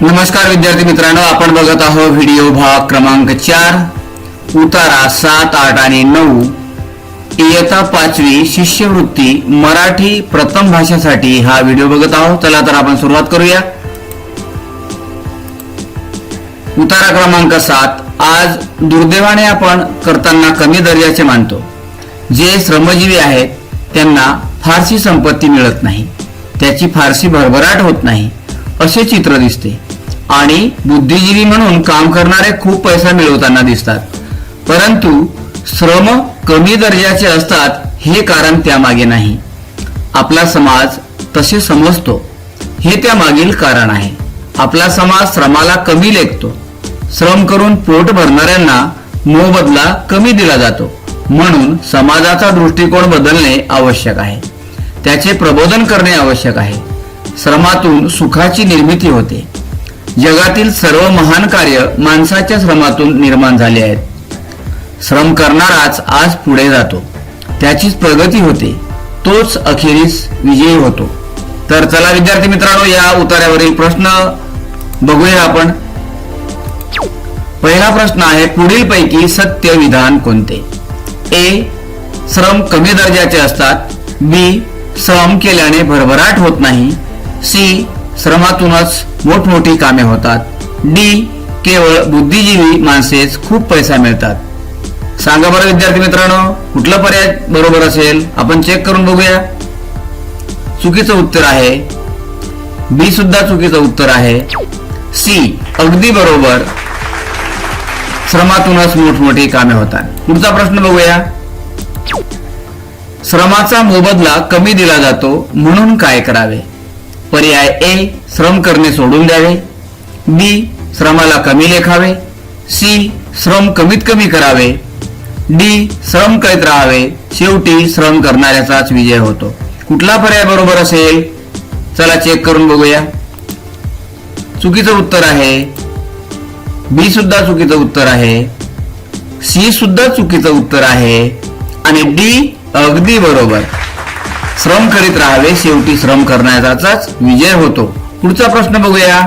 नमस्कार विद्यार्थी मित्रांनो आपण बघत आहोत व्हिडिओ भाग क्रमांक चार उतारा सात आठ आणि नऊ. इयता पाचवी शिष्यवृत्ती मराठी प्रथम भाषेसाठी हा व्हिडिओ बघत आहोत. चला तर आपण सुरुवात करूया. उतारा क्रमांक सात. आज दुर्दैवाने आपण करताना कमी दर्जाचे मानतो. जे श्रमजीवी आहेत त्यांना फारशी संपत्ती मिळत नाही. त्याची फारशी भरभराट होत नाही असे चित्र दिसते. आणि बुद्धिजीवी म्हणून काम करणारे खूप पैसा मिळवताना दिसतात. परंतु श्रम कमी दर्जाचे असतात हे कारण त्यामागे नाही. आपला समाज तसे समजतो. हे त्यामागील कारण आहे. आपला समाज श्रमाला कमी लेखतो. श्रम करून पोट भरणाऱ्यांना मोबदला कमी दिला जातो. म्हणून समाजाचा दृष्टिकोन बदलणे आवश्यक आहे. त्याचे प्रबोधन करणे आवश्यक आहे. श्रमातून सुखाची निर्मिती होते. जगातील सर्व महान कार्य माणसाच्या श्रमातून निर्माण झाले आहेत. श्रम करणाराच आज पुढे जातो. त्याचीच प्रगती होते. तोच अखेरीस विजयी होतो. तर चला विद्यार्थी मित्रांनो या उतार्यावरील प्रश्न बघूया आपण. पहिला प्रश्न आहे पुढील पैकी सत्य विधान कोणते? ए श्रम कमी दर्जाचे असतात. बी श्रम केल्याने भरभराट होत नाही. सी श्रमातूनच मोठमोठी कामे होतात. डी केवळ बुद्धिजीवी माणसेच खूप पैसा मिळतात. सांगा बरं विद्यार्थी मित्रांनो कुठला पर्याय बरोबर असेल? आपण चेक करून बघूया. चुकीचं उत्तर आहे. बी सुद्धा चुकीचं उत्तर आहे. सी अगदी बरोबर. श्रमातूनच मोठमोठी कामे होतात. पुढचा प्रश्न बघूया. श्रमाचा मोबदला कमी दिला जातो म्हणून काय करावे? पर्याय ए श्रम करणे सोडून द्यावे. बी श्रमाला कमी लेखावे. सी श्रम कमीत कमी करावे. डी श्रम करीत राहावे. शेवटी श्रम करणाऱ्याचाच विजय होतो. कुठला पर्याय बरोबर असेल? चला चेक करून बघूया. चुकीचं उत्तर आहे. बी सुद्धा चुकीचं उत्तर आहे. सी सुद्धा चुकीचं उत्तर आहे. आणि डी अगदी बरोबर. श्रम करीत राहावे शेवटी श्रम करण्याचाच विजय होतो. पुढचा प्रश्न बघूया.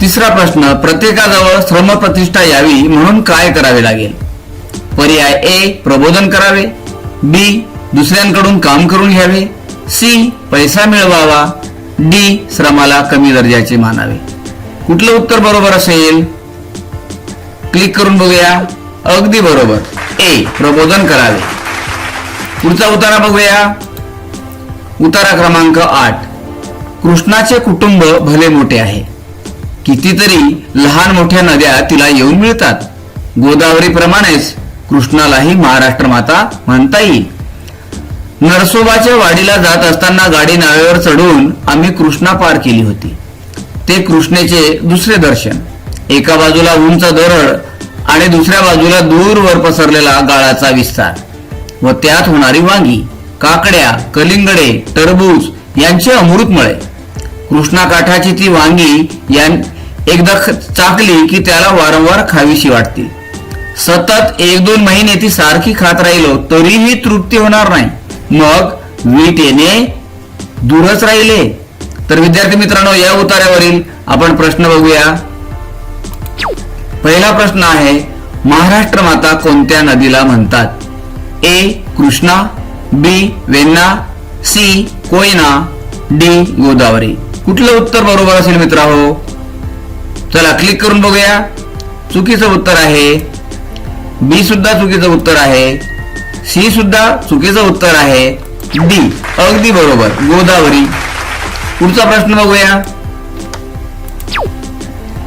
तिसरा प्रश्न प्रत्येकाजवळ श्रम प्रतिष्ठा यावी म्हणून काय करावे लागेल? पर्याय ए प्रबोधन करावे. बी दुसऱ्यांकडून काम करून घ्यावे. सी पैसा मिळवावा. डी श्रमाला कमी दर्जाचे मानावे. कुठलं उत्तर बरोबर असेल? क्लिक करून बघूया. अगदी बरोबर. ए प्रबोधन करावे. पुढचा उतारा बघूया. उतारा क्रमांक आठ. कृष्णाचे कुटुंब भले मोठे आहे. कितीतरी लहान मोठ्या नद्या तिला येऊन मिळतात. गोदावरीप्रमाणेच कृष्णालाही महाराष्ट्र माता म्हणता येईल. नरसोबाच्या वाडीला जात असताना गाडी नावेवर चढून आम्ही कृष्णा पार केली होती. ते कृष्णेचे दुसरे दर्शन. एका बाजूला उंच दरड आणि दुसऱ्या बाजूला दूरवर पसरलेला गाळाचा विस्तार. व त्यात होणारी वांगी काकड्या कलिंगडे टरबूज यांचे अमृतमळे कृष्णाकाठाची ती वांगी यां एकदा चाकली की त्याला वारंवार खावीशी वाटतील सतत एक दोन महिने ती सारखी खात राहिलो तरीही तृप्ती होणार नाही. मग वीट येणे दूरच राहिले. तर विद्यार्थी मित्रांनो या उतार्यावरील आपण प्रश्न बघूया. पहिला प्रश्न आहे महाराष्ट्र माता कोणत्या नदीला म्हणतात? A Krishna B Venna C Koyna D Godavari कुठलं उत्तर बरोबर असेल मित्र हो? चला क्लिक करून बघूया. चुकीचं उत्तर आहे. बी सुद्धा चुकीचं उत्तर आहे. सी सुद्धा चुकीचं उत्तर आहे. डी अगदी बरोबर. गोदावरी. पुढचा प्रश्न बघूया.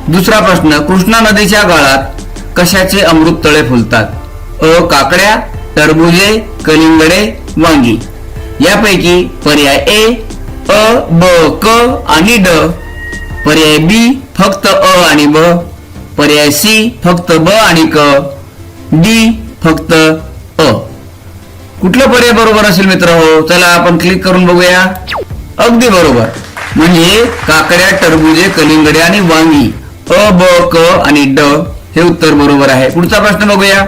दुसरा प्रश्न कृष्णा नदीच्या गाळात कशाचे अमृत तळे फुलतात? अ. काकड्या टरबुजे कलिंगडे वांगी. यापैकी पर्याय ए अ ब क आणि ड. पर्याय बी फक्त अ आणि ब. पर्याय सी फक्त ब आणि क. डी फक्त अ. कुठलं पर्याय बरोबर असेल मित्र हो? चला आपण क्लिक करून बघूया. अगदी बरोबर. म्हणजे काकड्या टरबुजे कलिंगडे आणि वांगी. अ ब क आणि ड हे उत्तर बरोबर आहे. पुढचा प्रश्न बघूया.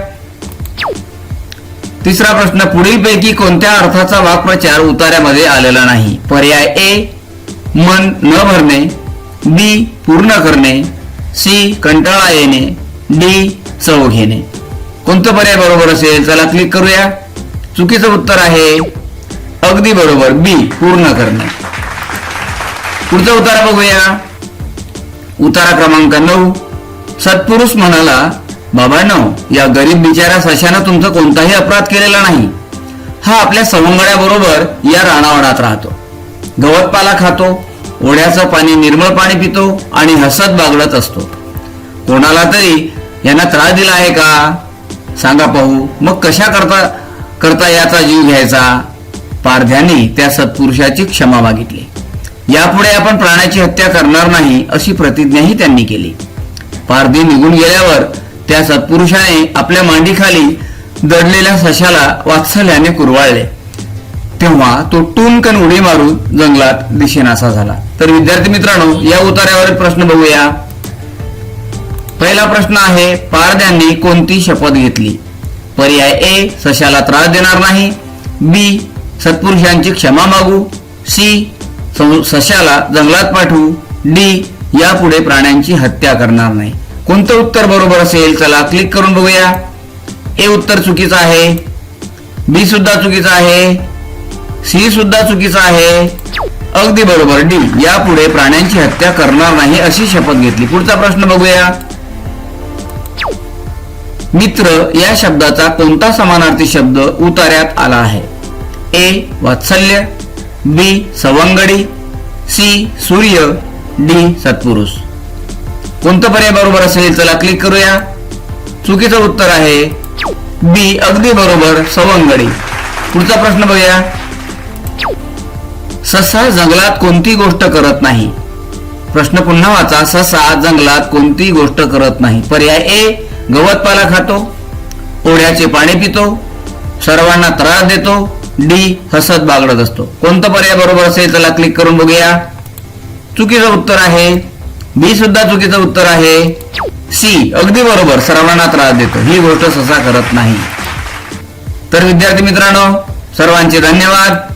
तिसरा प्रश्न पुढील पैकी कोणत्या अर्थाचा वाक्प्रचार उतार्यामध्ये आलेला नाही? पर्याय ए मन न भरणे. बी पूर्ण करणे. सी कंटाळा येणे. डी चव घेणे. कोणतं पर्याय बरोबर असेल? चला क्लिक करूया. चुकीचं उत्तर आहे अगदी बरोबर. बी पूर्ण करणे. पुढचा उतारा बघूया. उतारा क्रमांक नऊ. सत्पुरुष म्हणाला बाबांनो या गरीब बिचाऱ्या सशानं तुमचा कोणताही अपराध केलेला नाही. हा आपल्या सवंगड्याबरोबर या राणावडात राहतो. गवतपाला खातो ओढ्याचं पाणी निर्मळ पाणी पितो आणि हसत बागडत असतो. कोणाला तरी यांना त्रास दिला आहे का? सांगा पाहू. मग कशा करता करता याचा जीव घ्यायचा? पारध्याने त्या सत्पुरुषाची क्षमा मागितली. यापुढे आपण प्राण्याची हत्या करणार नाही अशी प्रतिज्ञाही त्यांनी केली. पारधी निघून गेल्यावर त्या सत्पुरुषाने आपल्या मांडीखाली दडलेल्या सशाला वात्सल्याने कुरवाळले. तेव्हा तो टूनकन उडी मारून जंगलात दिशेनासा झाला. तर विद्यार्थी मित्रांनो या उतार्यावरील प्रश्न बघूया. पहिला प्रश्न आहे पारद्यांनी कोणती शपथ घेतली? पर्याय ए सशाला त्रास देणार नाही. बी सत्पुरुषांची क्षमा मागू. सी सशाला जंगलात पाठवू. डी यापुढे प्राण्यांची हत्या करणार नाही. कोणतं उत्तर बरोबर असेल? चला क्लिक करून बघूया. ए उत्तर चुकीचं आहे. बी सुद्धा चुकीचं आहे. सी सुद्धा चुकीचं आहे. अगदी बरोबर. डी यापुढे प्राण्यांची हत्या करणार नाही अशी शपथ घेतली. पुढचा प्रश्न बघूया. मित्र या शब्दाचा कोणता समानार्थी शब्द उतार्यात आला आहे? ए वात्सल्य. बी सवंगडी. सी सूर्य. डी सत्पुरुष. कोणतं पर्याय बरोबर असेल चला क्लिक करूया. चुकीचं उत्तर आहे बी अगदी बरोबर सवंगडी. पुढचा प्रश्न बघूया. ससा जंगलात कोणती गोष्ट करत नाही? प्रश्न पुन्हा वाचा. ससा जंगलात कोणती गोष्ट करत नाही? पर्याय ए गवत पाला खातो. ओढ्याचे पाणी पितो. सर्वांना त्रास देतो. डी हसत बागडत असतो. कोणतं पर्याय बरोबर असेल चला क्लिक करून बघूया. चुकीचं उत्तर आहे बी सुद्धा चुकीचं उत्तर आहे. सी अगदी बरोबर सर्वांना त्रास देतो. ही गोष्ट ससा करत नाही. तर विद्यार्थी मित्रांनो सर्वांचे धन्यवाद.